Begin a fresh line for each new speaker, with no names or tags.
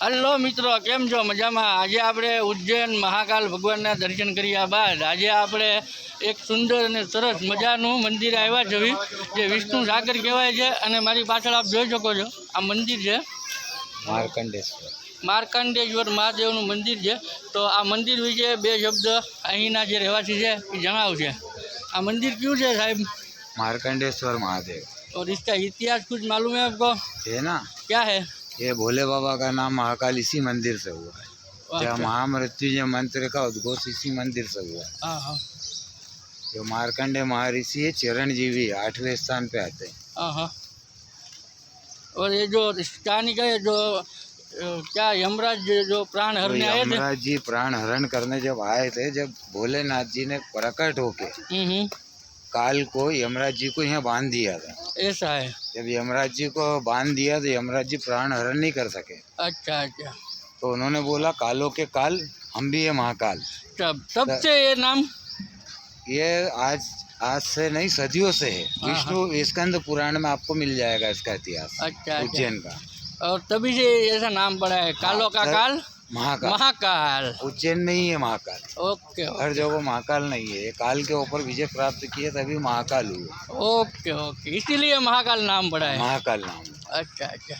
Hello મિત્રો કેમ છો? મજામાં? આજે આપણે ઉજ્જૈન મહાકાલ ભગવાનના દર્શન કર્યા બાદ આજે આપણે એક સુંદર અને સરસ મજાનું મંદિર આવ્યા છે જે વિષ્ણુ સાગર કહેવાય છે. અને મારી પાછળ આપ જોઈ શકો છો આ મંદિર છે.
માર્કંડેશ્વર.
માર્કંડેશ્વર મહાદેવનું મંદિર છે. તો આ મંદિર વિશે બે શબ્દ અહીંના જે રહેવાસી છે એ જણાવશે. આ મંદિર કયું છે સાહેબ?
માર્કંડેશ્વર મહાદેવ.
और इसका इतिहास कुछ मालूम है आपको
है ना
क्या है
ये भोले बाबा का नाम महाकाल इसी मंदिर से हुआ है। क्या। महामृत्युंजय मंत्र का उद्घोष इसी मंदिर से हुआ है।
हाँ हाँ।
जो मार्कंडे महर्षि है चिरंजीवी आठवें स्थान पे आते हैं।
हाँ और ये जो कहानी का ये जो क्या यमराज जो- प्राण
तो
आए थे?
यमराज जी प्राण हरण करने जब आए थे जब भोलेनाथ जी ने प्रकट होके
हम्म हम्म,
काल को यमराज जी को यहाँ बाँध दिया था।
ऐसा है।
जब यमराज जी को बाँध दिया तो यमराज जी प्राण हरण नहीं कर सके।
अच्छा अच्छा।
तो उन्होंने बोला कालों के काल हम भी है महाकाल।
तब तब से ये नाम?
ये आज आज से नहीं सदियों से है।
हाँ,
विष्णु स्कंद पुराण में आपको मिल जाएगा इसका इतिहास
अच्छा अच्छा।
उज्जैन का।
और तभी से ऐसा नाम पड़ा है कालो का काल?
महाकाल।
महाकाल।
उज्जैन में ही है महाकाल।
ओके
हर जगह महाकाल नहीं है। काल के ऊपर विजय प्राप्त किए तभी महाकाल हुए।
Okay okay. इसीलिए महाकाल नाम पड़ा है।
महाकाल नाम।
अच्छा अच्छा।